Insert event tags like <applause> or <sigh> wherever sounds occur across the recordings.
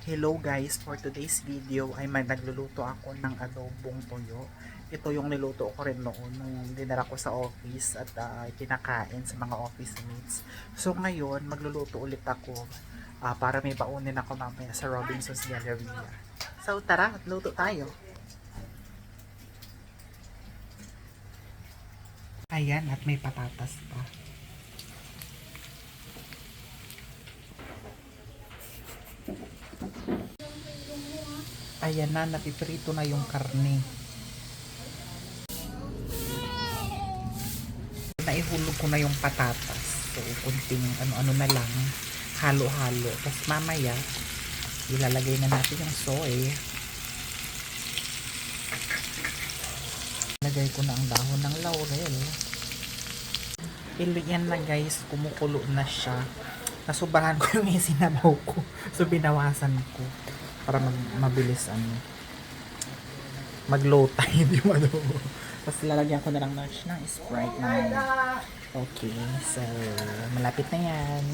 Hello guys, for today's video ay may nagluluto ako ng adobong toyo. Ito yung niluto ko rin noon nung dinara ko sa office at uh, pinakain sa mga office mates. So ngayon, magluluto ulit ako ah, para may baunin ako mamaya sa Robinson's Galleria. So tara, luto tayo. Ayan, at may patatas pa. Ayan na, napiprito na yung karne. Naihulog ko na yung patatas. So, kunting ano-ano na lang. Halo-halo. Tapos mamaya, ilalagay na natin yung soy. Lagay ko na ang dahon ng laurel. Yan na guys, kumukulo na siya. Nasubahan ko yung <laughs> isinabaw ko. So, binawasan ko para mag mabilis ano mag low time <laughs> yung ano tapos lalagyan ko na lang ng, ng sprite na okay so malapit na yan.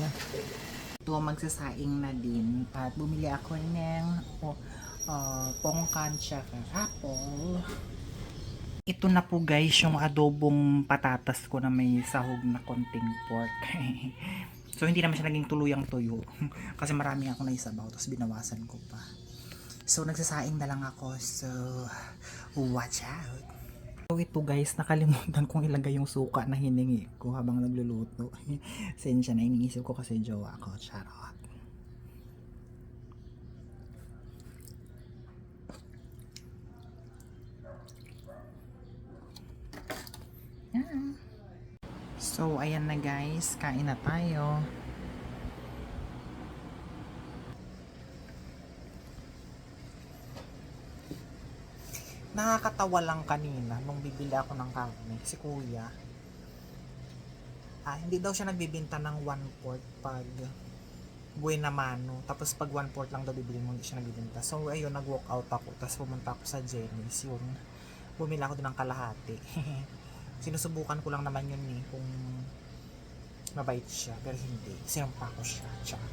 Ito magsasaing na din. At bumili ako ng oh, uh, pongkan tsaka apple. Ito na po guys yung adobong patatas ko na may sahog na konting pork <laughs> So hindi naman siya naging tuluyang tuyo. <laughs> Kasi marami ako naisabaw tapos binawasan ko pa. So nagsasaing na lang ako. So watch out. So ito guys, nakalimutan kong ilagay yung suka na hiningi ko habang nagluluto. <laughs> Sensya na iniisip ko kasi jowa ko. Charot. Yan. So, ayan na guys. Kain na tayo. Nakakatawa lang kanina nung bibili ako ng karne. Si kuya. Ah, hindi daw siya nagbibinta ng 1 port pag buena mano. Tapos pag 1 port lang daw bibili mo, hindi siya nagbibinta. So, ayun, nag-walk out ako. Tapos pumunta ako sa Jenny's. Yun. Bumili ako doon ng kalahati. <laughs> sinusubukan ko lang naman yun eh kung mabait siya pero hindi sinumpa ko siya Tsaka.